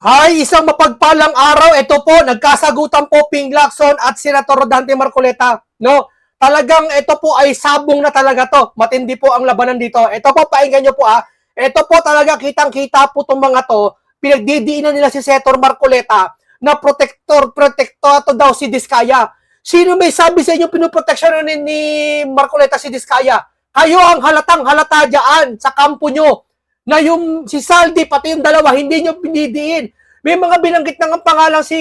Hay, isang mapagpalang araw. Ito po, nagkasagutan po Ping Lacson at Senator Rodante Marcoleta. No? Talagang ito po ay sabong na talaga to. Matindi po ang labanan dito. Ito po, painggan nyo po ah. Ito po talaga kitang-kita po itong mga to. Pinagdidiinan nila si Senator Marcoleta na protector, protektor daw si Diskaya. Sino may sabi sa inyo pinoproteksyon ni, ni Marcoleta si Diskaya? Kayo ang halatang halata dyan sa kampo nyo na yung si Saldi pati yung dalawa hindi nyo pinidiin. May mga binanggit na ng pangalan si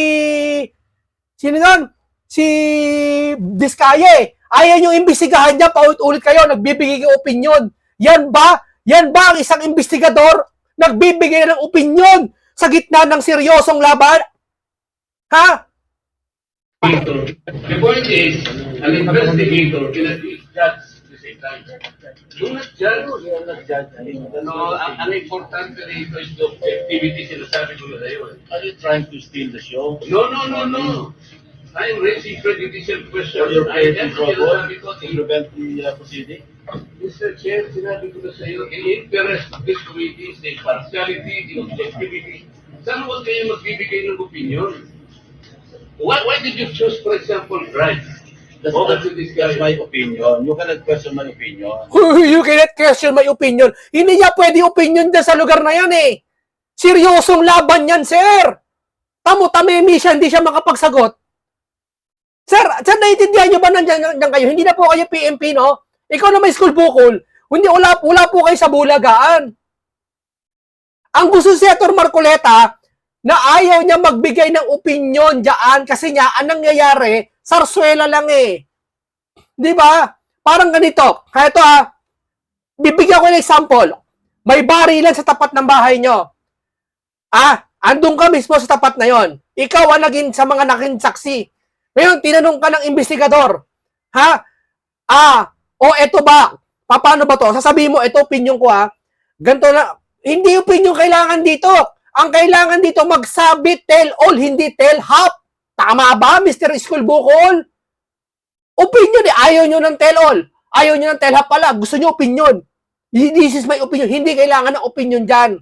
sino yan? Si Diskaya Ayaw nyo imbestigahan niya, paulit-ulit kayo, nagbibigay ng opinion. Yan ba? Yan ba ang isang investigador? Nagbibigay ng opinion sa gitna ng seryosong laban? Ha? The point is, an investigator cannot be judged at the same time. Do not judge. No, ang, ang importante rito is the objectivity sinasabi ko na yun. Are you trying to steal the show? No, no, no, no. I'm raising prejudicial questions. you're I creating trouble to prevent the uh, proceeding? Mr. Chair, sinabi ko na sa iyo, in interest of this committee is the impartiality, the objectivity. Sana huwag kayo magbibigay ng opinion. Why, why did you choose, for example, Bright? That's, Over that's, that's my opinion. You cannot question my opinion. you cannot question my opinion. Hindi niya pwede opinion dyan sa lugar na yan eh. Seryosong laban yan, sir. Tamo, tamemi siya, hindi siya makapagsagot. Sir, sir, naiintindihan niyo ba nandiyan, nandiyan kayo? Hindi na po kayo PMP, no? Ikaw na may school bukol. Hindi, wala, wala po kayo sa bulagaan. Ang gusto si Senator Marcoleta, na ayaw niya magbigay ng opinion dyan kasi niya, anong nangyayari, sarsuela lang eh. Di ba? Parang ganito. Kaya ito ah, bibigyan ko ng example. May barilan sa tapat ng bahay nyo. Ah, andun ka mismo sa tapat na yon. Ikaw ang naging sa mga naging saksi. Ngayon, tinanong ka ng investigador. Ha? Ah, o eto ba? Pa- Paano ba to? Sasabihin mo, ito opinion ko ha. Ganito na. Hindi opinion kailangan dito. Ang kailangan dito magsabi tell all, hindi tell half. Tama ba, Mr. School Bukol? Opinion eh. Ayaw nyo ng tell all. Ayaw nyo ng tell half pala. Gusto nyo opinion. This is my opinion. Hindi kailangan ng opinion dyan.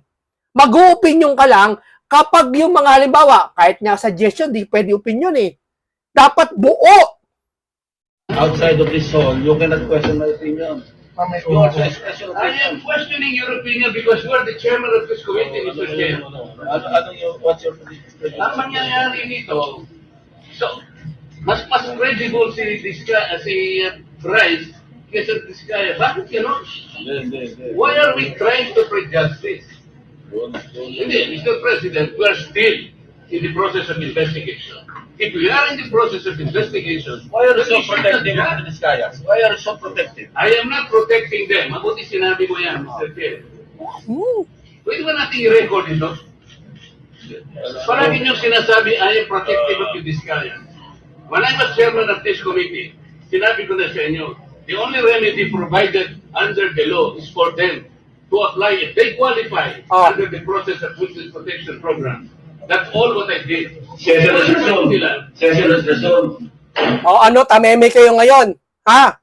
Mag-opinion ka lang kapag yung mga halimbawa, kahit nga suggestion, di pwede opinion eh. Dapat buo. Outside of this hall, you cannot question my opinion. You also express your I opinion. am questioning your opinion because you are the chairman of this committee, Mr. Chair. no, no, no. Ano, ano yung, what's your expression? Ang mangyayari nito, so, mas mas credible si Diska, si uh, Bryce kesa Diskaya. Bakit gano'n? Why are we trying to prejudge this? Hindi, Mr. President, we are still in the process of investigation. If we are in the process of investigation, Why are you so protective not of the. Discayas? Why are you so protective? I am not protecting them. Mabuti sinabi mo yan, Mr. Chair. Pwede ba natin i-record ito? Palagi niyong sinasabi, I am protective of Discaya. When I was chairman of this committee, sinabi ko na sa inyo, the only remedy provided under the law is for them to apply if they qualify Ah. under the process of witness protection program. That's all what I did. Resumed. Session is resumed. O ano, tameme kayo ngayon. Ha?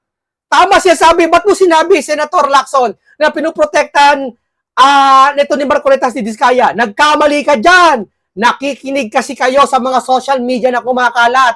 Tama siya sabi. Ba't mo sinabi, Senator Lacson, na pinuprotektahan ah nito ni Marcoleta si Diskaya? Nagkamali ka dyan. Nakikinig kasi kayo sa mga social media na kumakalat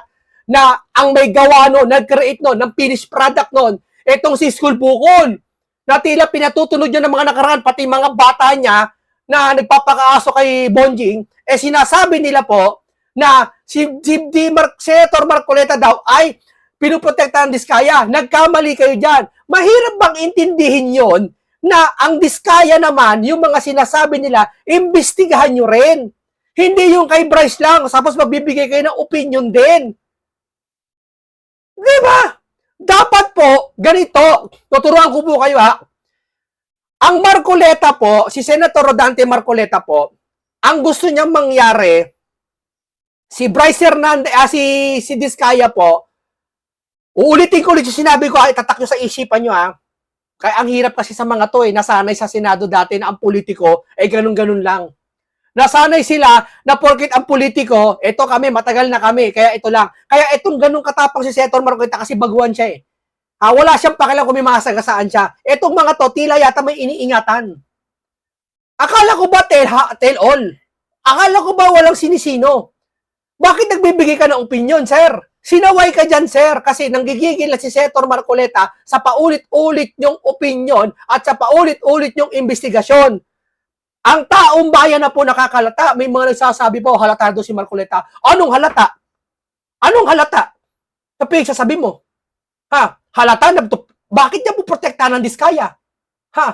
na ang may gawa no, nag-create no, ng finished product nun, etong si School Bukol. Na tila pinatutunod niya ng mga nakaraan, pati mga bata niya na nagpapakaaso kay Bonjing, eh sinasabi nila po na si, si, si Mar- Senator Marcoleta daw ay pinuprotektahan ng Diskaya. Nagkamali kayo dyan. Mahirap bang intindihin yon na ang Diskaya naman, yung mga sinasabi nila, imbestigahan nyo rin. Hindi yung kay Bryce lang, tapos magbibigay kayo ng opinion din. Di ba? Dapat po, ganito, tuturuan ko po kayo ha. Ang Marcoleta po, si Senator Rodante Marcoleta po, ang gusto niyang mangyari, si Bryce Hernandez, ah, si, si Diskaya po, uulitin ko ulit yung sinabi ko, ay tatak nyo sa isipan nyo ha. Kaya ang hirap kasi sa mga to eh, nasanay sa Senado dati na ang politiko, eh ganun-ganun lang. Nasanay sila na porkit ang politiko, eto kami, matagal na kami, kaya ito lang. Kaya itong ganun katapang si Senator Marcoleta kasi baguhan siya eh. Ha, wala siyang pakialam kung may masagasaan siya. Etong mga to, tila yata may iniingatan. Akala ko ba tell, ha, tell all? Akala ko ba walang sinisino? Bakit nagbibigay ka ng opinion, sir? Sinaway ka dyan, sir, kasi nanggigigil na si Senator Marcoleta sa paulit-ulit niyong opinion at sa paulit-ulit niyong investigasyon. Ang taong bayan na po nakakalata, may mga nagsasabi po, halatado si Marcoleta. Anong halata? Anong halata? Sabi, sasabi mo. Ha? Halata bakit niya po protektahan ng diskaya? Ha?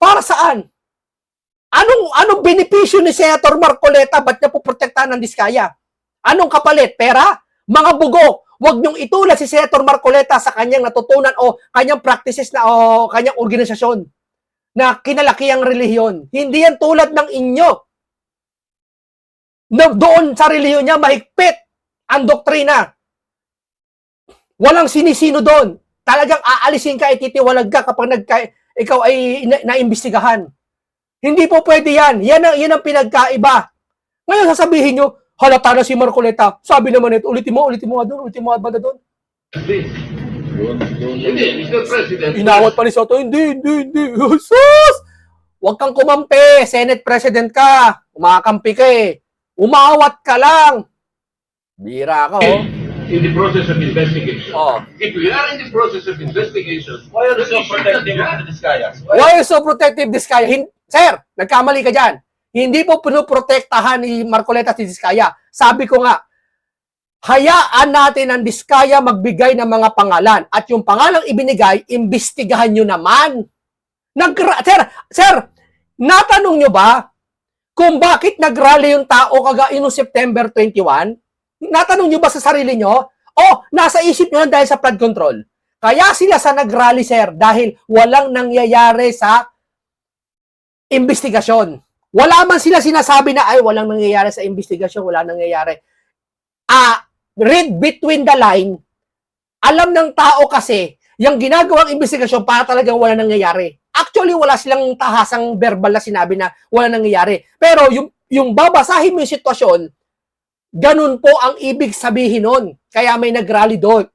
Para saan? Anong anong benepisyo ni Senator Marcoleta ba't niya po protektahan ng diskaya? Anong kapalit? Pera? Mga bugo, huwag niyong itulad si Senator Marcoleta sa kanyang natutunan o kanyang practices na o kanyang organisasyon na kinalaki ang relihiyon. Hindi yan tulad ng inyo. Na doon sa relihiyon niya mahigpit ang doktrina. Walang sinisino doon. Talagang aalisin ka, ititiwalag ka kapag nagka, ikaw ay na- naimbestigahan. Hindi po pwede yan. Yan ang, yan ang pinagkaiba. Ngayon sasabihin nyo, halata na si Marcoleta. Sabi naman ito, ulitin mo, ulitin mo nga doon, ulitin mo nga ba na doon? Hindi. Hindi, Mr. President. Inawat pa ni Soto, hindi, hindi, hindi. Sus! Huwag kang kumampi. Senate President ka. Umakampi ka eh. Umawat ka lang. Bira ka, oh. In the process of investigation. Oh. If we are in the process of investigation, Why are you so protective the Discayas? Why are you so protective this kaya? Hin- Sir, nagkamali ka dyan. Hindi po pinuprotektahan ni Marcoleta si Diskaya. Sabi ko nga, hayaan natin ang Diskaya magbigay ng mga pangalan. At yung pangalang ibinigay, imbestigahan nyo naman. Nagra- sir, sir, natanong nyo ba kung bakit nagrally yung tao kaga noong September 21? Natanong nyo ba sa sarili nyo? O, nasa isip nyo dahil sa flood control. Kaya sila sa nagrally, sir, dahil walang nangyayari sa investigasyon. Wala man sila sinasabi na, ay, walang nangyayari sa investigasyon, wala nangyayari. Ah, read between the line, alam ng tao kasi, yung ginagawang investigasyon para talagang wala nangyayari. Actually, wala silang tahasang verbal na sinabi na wala nangyayari. Pero yung, yung babasahin mo yung sitwasyon, ganun po ang ibig sabihin nun. Kaya may nagrally doon.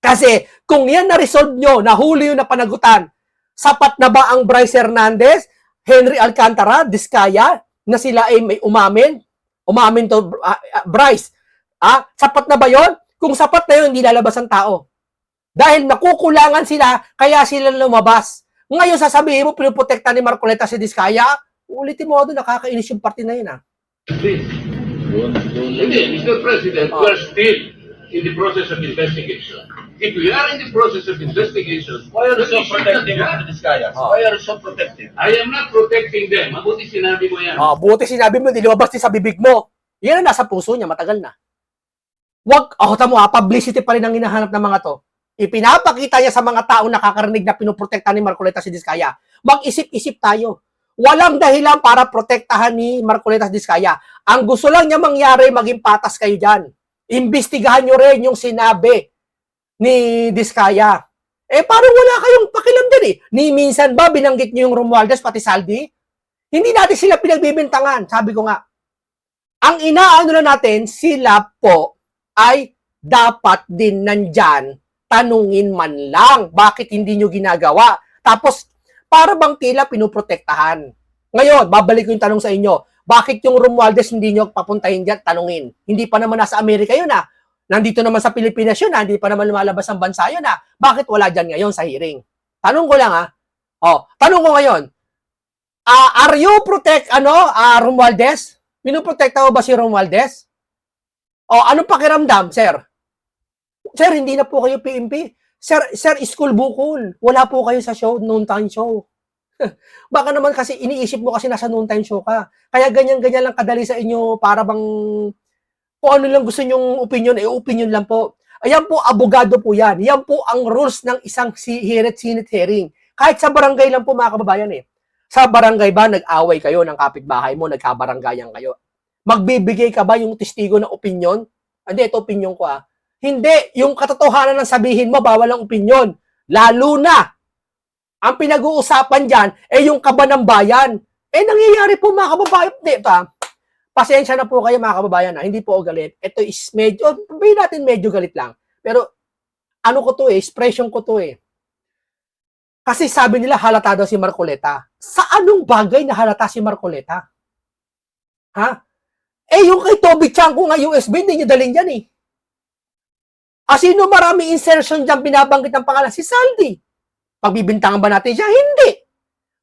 Kasi kung yan na-resolve nyo, nahuli yung napanagutan, sapat na ba ang Bryce Hernandez, Henry Alcantara, Diskaya, na sila ay may umamin? Umamin to ah, ah, Bryce. Ah, sapat na ba yon? Kung sapat na yun, hindi lalabas ang tao. Dahil nakukulangan sila, kaya sila lumabas. Ngayon, sasabihin mo, pinuprotekta ni Marcoleta si Diskaya, ulitin mo doon, nakakainis yung party na yun, ah. Yun, yun. Hindi, Mr. President, Oh. we are still in the process of investigation. If we are in the process of investigation, Why are you so protective not of the. Discayas? Oh. Why are you so protective? I am not protecting them. Mabuti sinabi mo yan. Ah, buti sinabi mo, hindi lumabas din sa bibig mo. Yan ang nasa puso niya, matagal na. Wag, oh, tamo ha, publicity pa rin ang hinahanap ng mga to. Ipinapakita niya sa mga taong nakakarinig na pinoprotektahan ni Marcoleta si Diskaya. Mag-isip-isip tayo. Walang dahilan para protektahan ni Marcoleta si Diskaya. Ang gusto lang niya mangyari, maging patas kayo dyan. Imbestigahan nyo rin yung sinabi ni Diskaya. Eh, parang wala kayong pakilam din eh. Ni minsan ba binanggit niyo yung Romualdez pati Saldi? Hindi natin sila pinagbibintangan. Sabi ko nga, ang inaano na natin, sila po ay dapat din nandyan, tanungin man lang, bakit hindi nyo ginagawa? Tapos, para bang tila pinuprotektahan? Ngayon, babalik ko yung tanong sa inyo, bakit yung Romualdez hindi nyo papuntahin dyan, tanungin? Hindi pa naman nasa Amerika yun ah. Nandito naman sa Pilipinas yun ah. Hindi pa naman lumalabas ang bansa yun ah. Bakit wala dyan ngayon sa hearing? Tanong ko lang ah. Oh, tanong ko ngayon, ah are you protect, ano, ah Romualdez? Pinoprotekta mo ba si Romualdez? O, anong pakiramdam, sir? Sir, hindi na po kayo PMP. Sir, sir, school bukol. Wala po kayo sa show, noontime show. Baka naman kasi iniisip mo kasi nasa noontime show ka. Kaya ganyan-ganyan lang kadali sa inyo para bang kung ano lang gusto nyong opinion, eh opinion lang po. Ayan po, abogado po yan. Yan po ang rules ng isang Hirit Sinit hearing. Kahit sa barangay lang po mga kababayan eh. Sa barangay ba, nag-away kayo ng kapitbahay mo, nagkabaranggayan kayo. Magbibigay ka ba yung testigo ng opinion? Hindi, ito opinion ko ah. Hindi, yung katotohanan ng sabihin mo, bawal ang opinion. Lalo na, ang pinag-uusapan dyan, eh yung kaba ng bayan. Eh nangyayari po mga kababayan. Hindi, ito ah. Pasensya na po kayo mga kababayan ah. Hindi po ako galit. Ito is medyo, sabihin natin medyo galit lang. Pero, ano ko to eh, expression ko to eh. Kasi sabi nila halata daw si Marcoleta. Sa anong bagay na halata si Marcoleta? Ha? Eh, yung kay Toby Chanko nga USB, hindi nyo dalhin yan eh. Ah, sino marami insertion dyan binabanggit ng pangalan? Si Saldi. Pagbibintangan ba natin siya? Hindi.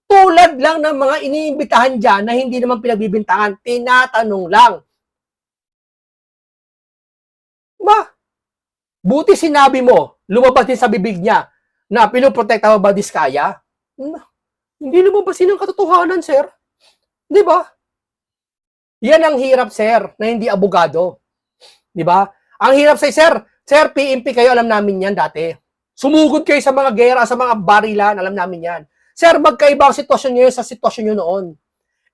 Tulad lang ng mga iniimbitahan dyan na hindi naman pinagbibintangan. Tinatanong lang. Ba? Buti sinabi mo, lumabas din sa bibig niya na pinoprotekta mo ba Diskaya? Hindi lumabas yun ang katotohanan, sir. Di ba? Yan ang hirap, sir, na hindi abogado. Di ba? Ang hirap sa sir, sir, PMP kayo, alam namin yan dati. Sumugod kayo sa mga gera, sa mga barilan, alam namin yan. Sir, magkaiba ang sitwasyon nyo sa sitwasyon nyo noon.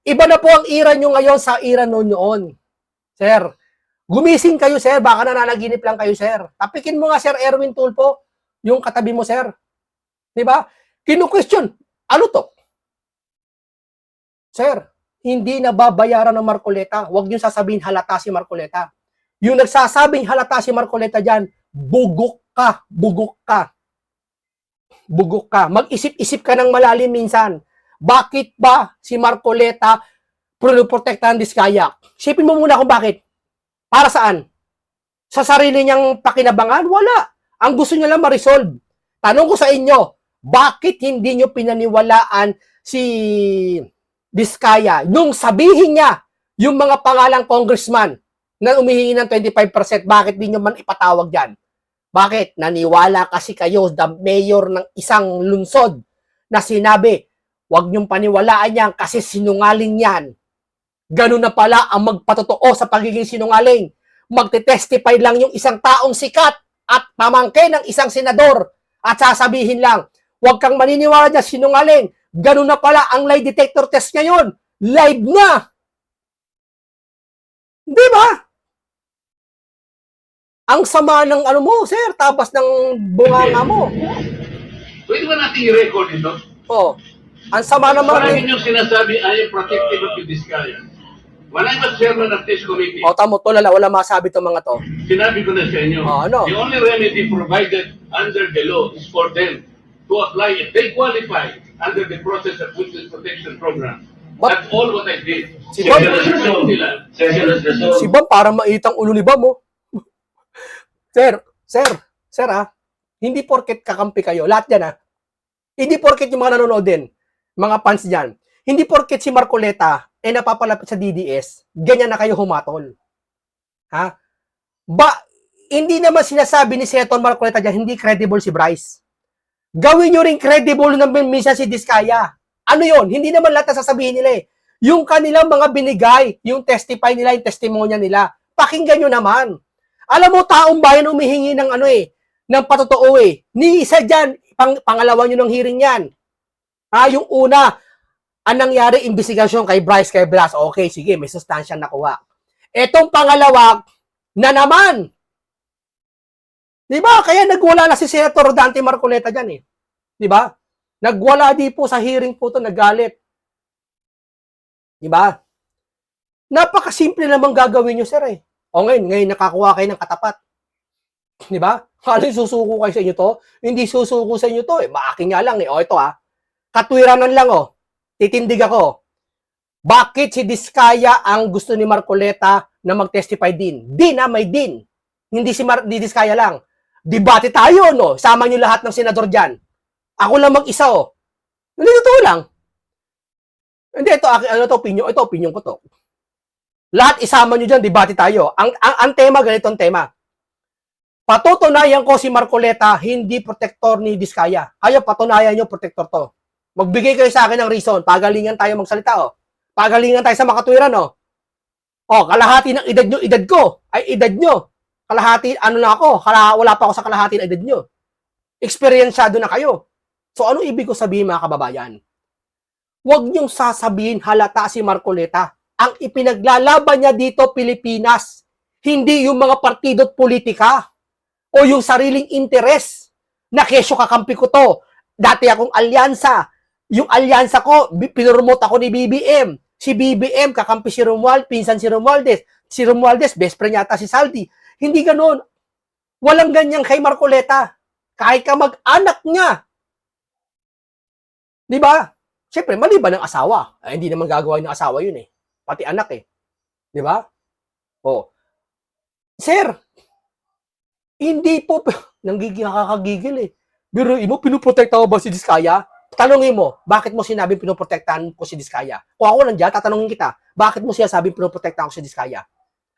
Iba na po ang ira nyo ngayon sa ira no noon. Sir, gumising kayo, sir. Baka nananaginip lang kayo, sir. Tapikin mo nga, sir, Erwin Tulpo, yung katabi mo, sir. Di ba? Kinu-question, ano to? Sir, hindi na babayaran ng Marcoleta. Huwag niyo sasabihin halata si Marcoleta. Yung nagsasabing halata si Marcoleta dyan, bugok ka, bugok ka. Bugok ka. Mag-isip-isip ka ng malalim minsan. Bakit ba si Marcoleta pinoprotektahan Diskaya? Sipin mo muna kung bakit. Para saan? Sa sarili niyang pakinabangan? Wala. Ang gusto niya lang ma-resolve. Tanong ko sa inyo, bakit hindi niyo pinaniwalaan si Diskaya nung sabihin niya yung mga pangalang congressman na umihingi ng 25%, bakit di nyo man ipatawag dyan? Bakit? Naniwala kasi kayo, the mayor ng isang lungsod na sinabi, huwag niyong paniwalaan yan kasi sinungaling yan. Ganun na pala ang magpatotoo sa pagiging sinungaling. Magte-testify lang yung isang taong sikat at pamangkin ng isang senador at sasabihin lang, huwag kang maniniwala dyan, sinungaling. Ganun na pala ang lie detector test ngayon. Live na! Di ba? Ang sama ng ano mo, sir, tapas ng bunganga mo. Pwede ba natin i-record ito? Oh. Ang sama naman Parang ng... inyong sinasabi, I am protective of the Diskaya. When I was chairman of this committee, O, tamo, to, lala, wala masabi itong mga to. sinabi ko na sa inyo, Oh, ano? the only remedy provided under the law is for them to apply if they qualify under the process of witness protection program. But- That's all what I did. Si Bob- is resolved. Si Bam, parang maitang ulo ni Bam, oh. Sir, sir, sir, ah. Hindi porket kakampi kayo. Lahat yan, ah. Hindi porket yung mga nanonood din. Mga fans dyan. Hindi porket si Marcoleta eh napapalapit sa DDS, ganyan na kayo humatol. Ha? Ba, hindi naman sinasabi ni Senator Marcoleta dyan, hindi credible si Bryce. Gawin nyo rin credible naman minsan si Diskaya. Ano yon? Hindi naman lahat na sasabihin nila eh. Yung kanilang mga binigay, yung testify nila, yung testimonya nila, pakinggan nyo naman. Alam mo, taong bayan umihingi ng ano eh, ng patotoo eh. Ni isa dyan, pang, pangalawa nyo ng hearing yan. Ah, yung una, ang nangyari, investigasyon kay Bryce, kay Blas, okay, sige, may sustansya nakuha. Etong pangalawa, na naman. Di ba? Kaya nagwala na si Senator Dante Marcoleta dyan eh. Di ba? Nagwala di po sa hearing po to, nagalit. Di ba? Napakasimple namang gagawin nyo, sir eh. O ngayon, ngayon nakakuha kayo ng katapat. Di ba? Kala susuko kayo sa inyo to? Hindi susuko sa inyo to eh. Maaking nga lang eh. O ito ah. Katwiranan lang oh. Titindig ako. Bakit si Diskaya ang gusto ni Marcoleta na mag-testify din? Din ah, may din. Hindi si Mar- di Diskaya lang. Debate tayo, no? Sama niyo lahat ng senador dyan. Ako lang mag-isa, oh. Hindi totoo lang. Hindi, ito, ano to, opinion, ito, opinion ko to. Lahat isama nyo dyan, debate tayo. Ang, ang, ang tema, ganitong tema. Patutunayan ko si Marcoleta, hindi protector ni Diskaya. Kaya patunayan nyo, protector to. Magbigay kayo sa akin ng reason. Pagalingan tayo magsalita, oh. Pagalingan tayo sa makatwiran, oh. Oh, kalahati ng edad nyo, edad ko. Ay, edad nyo. Kalahati, ano na ako, kala, wala pa ako sa kalahati ng edad nyo. Experiensyado na kayo. So, ano ibig ko sabihin, mga kababayan? Huwag niyong sasabihin halata si Marcoleta. Ang ipinaglalaban niya dito, Pilipinas. Hindi yung mga partido at politika o yung sariling interes na kesyo kakampi ko to. Dati akong alyansa. Yung alyansa ko, pinurmote ako ni BBM. Si BBM, kakampi si Romuald, pinsan si Romualdez. Si Romualdez, best friend yata si Saldi. Hindi ganun. Walang ganyan kay Marcoleta. Kahit ka mag-anak niya. Di ba? Siyempre, maliban ng asawa. Ay, hindi naman gagawa ng asawa yun eh. Pati anak eh. Di ba? Oh. Sir, hindi po, nanggigil, nakakagigil eh. Pero mo, pinuprotekta ko ba si Diskaya? Tanungin mo, bakit mo sinabing pinoprotektahan ko si Diskaya? Kung ako nandiyan, tatanungin kita, bakit mo siya sabi pinoprotektahan ko si Diskaya?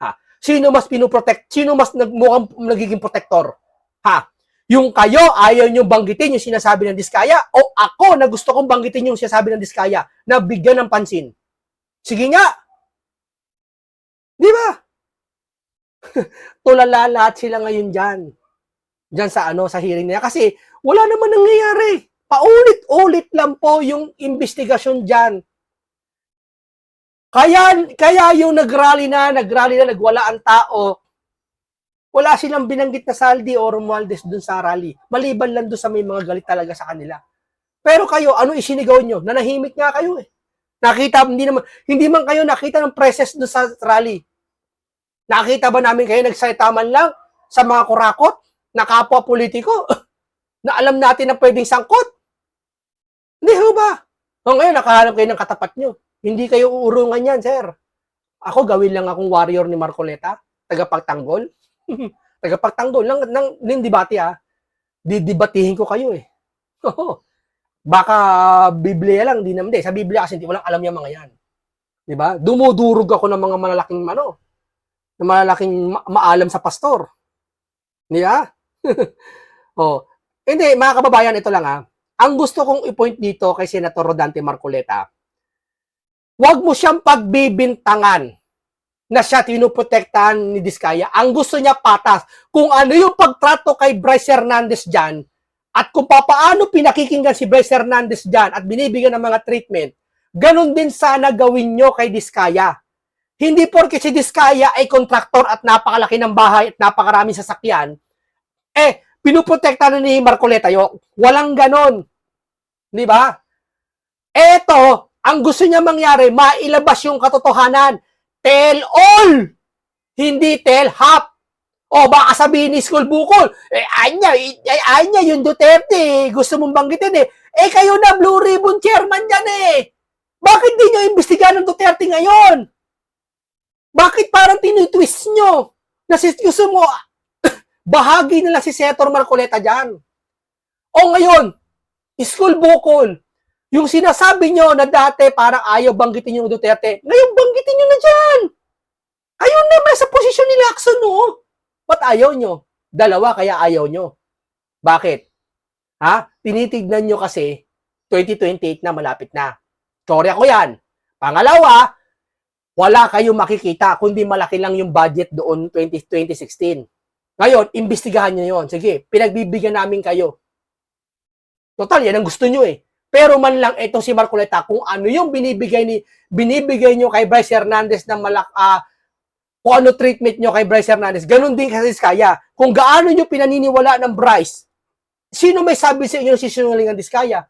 Ha? Sino mas pinoprotect? Sino mas nag, mukhang nagiging protector? Ha? Yung kayo, ayaw nyo banggitin yung sinasabi ng Diskaya o ako na gusto kong banggitin yung sinasabi ng Diskaya na bigyan ng pansin? Sige nga. Di ba? Tulala lahat sila ngayon dyan. Dyan sa ano, sa hearing nila. Kasi wala naman nangyayari. Paulit-ulit lang po yung investigasyon dyan. Kaya, kaya yung nagrally na, nagrally na, nagwala ang tao, wala silang binanggit na Saldi o Romualdez dun sa rally. Maliban lang dun sa may mga galit talaga sa kanila. Pero kayo, ano isinigaw nyo? Nanahimik nga kayo eh. Nakita, hindi naman, hindi man kayo nakita ng presence dun sa rally. Nakita ba namin kayo nagsalita man lang sa mga kurakot na kapwa politiko na alam natin na pwedeng sangkot? Hindi ho ba? O ngayon, nakahanap kayo ng katapat nyo. Hindi kayo uurungan yan, sir. Ako, gawin lang akong warrior ni Marcoleta, tagapagtanggol. tagapagtanggol ng, ng, ng debate, ha. Didibatihin ko kayo, eh. Oo. Baka Biblia lang, di naman. Di, sa Biblia kasi hindi walang alam yung mga yan. Di ba? Dumudurog ako ng mga malalaking ano, na malalaking ma- maalam sa pastor. Di ba? oh. Hindi, mga kababayan, ito lang ha. Ang gusto kong i-point dito kay Senator Rodante Marcoleta, huwag mo siyang pagbibintangan na siya tinuprotektahan ni Diskaya. Ang gusto niya patas. Kung ano yung pagtrato kay Bryce Hernandez dyan, at kung papaano pinakikinggan si Bryce Hernandez dyan at binibigyan ng mga treatment, ganun din sana gawin nyo kay Diskaya. Hindi porke si Diskaya ay kontraktor at napakalaki ng bahay at napakaraming sasakyan, eh, pinuprotekta na ni Marcoleta yo. Walang ganon. Di ba? Eto, ang gusto niya mangyari, mailabas yung katotohanan. Tell all! Hindi tell half. O baka sabihin ni School Bukol, eh, anya, eh, anya yung Duterte, gusto mong banggitin eh. Eh, kayo na Blue Ribbon Chairman yan eh. Bakit di nyo imbestigahan ng Duterte ngayon? Bakit parang tinitwist nyo? Na si, gusto mo, bahagi na lang si Senator Marcoleta dyan. O ngayon, School Bukol, yung sinasabi nyo na dati parang ayaw banggitin yung Duterte, ngayon banggitin nyo na dyan. Kayo naman sa posisyon ni Lacson, no? Ba't ayaw nyo? Dalawa, kaya ayaw nyo. Bakit? Ha? Tinitignan nyo kasi 2028 na malapit na. Sorry ako yan. Pangalawa, wala kayong makikita kundi malaki lang yung budget doon 20, 2016. Ngayon, imbestigahan nyo yon. Sige, pinagbibigyan namin kayo. Total, yan ang gusto nyo eh. Pero man lang itong si Marcoleta, kung ano yung binibigay ni binibigay nyo kay Bryce Hernandez ng malak ah, kung ano treatment nyo kay Bryce Hernandez, ganun din kasi Diskaya. Kung gaano nyo pinaniniwala ng Bryce, sino may sabi sa inyo si sinungaling ang Diskaya?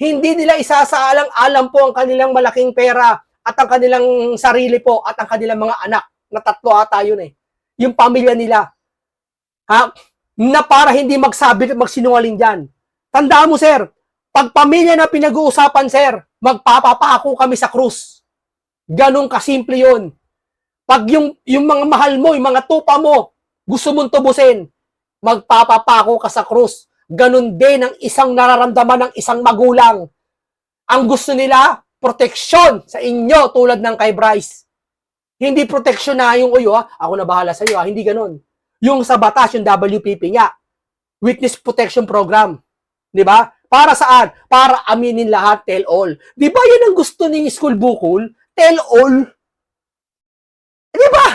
Hindi nila isasaalang-alam po ang kanilang malaking pera at ang kanilang sarili po at ang kanilang mga anak na tatlo ata yun eh. Yung pamilya nila. Ha? Na para hindi magsabi at magsinungaling dyan. Tandaan mo, sir, pag pamilya na pinag-uusapan, sir, magpapapako kami sa krus. Ganong kasimple yun. Pag yung, yung mga mahal mo, yung mga tupa mo, gusto mong tubusin, magpapapako ka sa krus. Ganon din ang isang nararamdaman ng isang magulang. Ang gusto nila, proteksyon sa inyo tulad ng kay Bryce. Hindi proteksyon na yung uyo, ha? ako na bahala sa iyo, ha? hindi ganon. Yung sa batas, yung WPP nga, Witness Protection Program. Di ba? Para saan? Para aminin lahat, tell all. Di ba yan ang gusto ni School Bukol? Tell all. Di ba?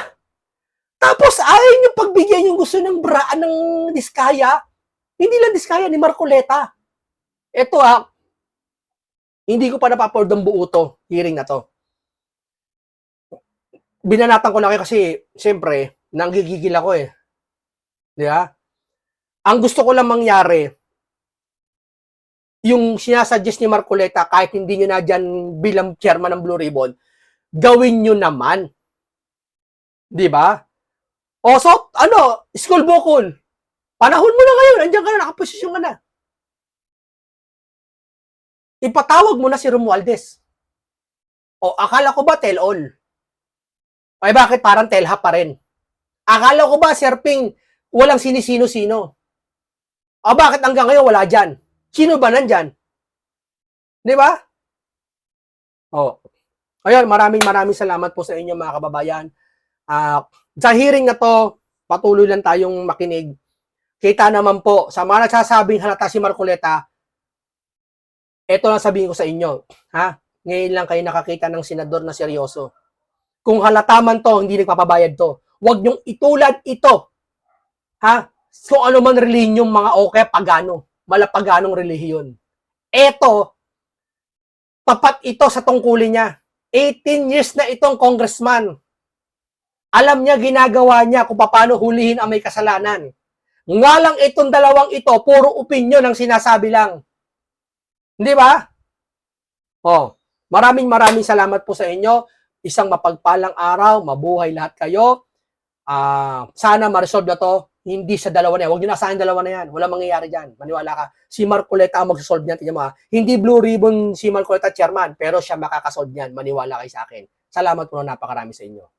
Tapos ayaw niyo pagbigyan yung gusto ng bra ng Diskaya. Hindi lang Diskaya, ni Marcoleta. Ito ah, hindi ko pa napapord ang buo to, hearing na to. Binanatan ko na kayo kasi, siyempre, nanggigigil ako eh. Di ba? Ang gusto ko lang mangyari, yung sinasuggest ni Marcoleta, kahit hindi nyo na dyan bilang chairman ng Blue Ribbon, gawin nyo naman. Di ba? O so, ano, school bukol. Panahon mo na ngayon, andyan ka na, nakaposisyon ka na. Ipatawag mo na si Romualdez. O akala ko ba tell all? Ay bakit parang telha pa rin? Akala ko ba, Sir Ping, walang sinisino-sino? O bakit hanggang ngayon wala dyan? Sino ba nandyan? Di ba? Oh. Ayun, maraming maraming salamat po sa inyo mga kababayan. Ah, sa hearing na to, patuloy lang tayong makinig. Kita naman po, sa mga nagsasabing halata si Marcoleta, eto lang sabihin ko sa inyo. Ha? Ngayon lang kayo nakakita ng senador na seryoso. Kung halata man to, hindi nagpapabayad to. Huwag niyong itulad ito. Ha? Kung ano man relihiyong mga okay, pagano. Malapaganong relihiyon. Eto, tapat ito sa tungkulin niya. 18 years na itong congressman. Alam niya, ginagawa niya kung paano hulihin ang may kasalanan. Nga lang itong dalawang ito, puro opinion ang sinasabi lang. Hindi ba? Oh, maraming maraming salamat po sa inyo. Isang mapagpalang araw, mabuhay lahat kayo. Ah, sana ma-resolve na to. Hindi sa dalawa na yan. Huwag nyo nasahin dalawa na yan. Wala mangyayari dyan. Maniwala ka. Si Marcoleta ang mag-solve niyan. Tingnan mo ha. Hindi blue ribbon si Marcoleta chairman, pero siya makakasolve niyan. Maniwala kayo sa akin. Salamat po na napakarami sa inyo.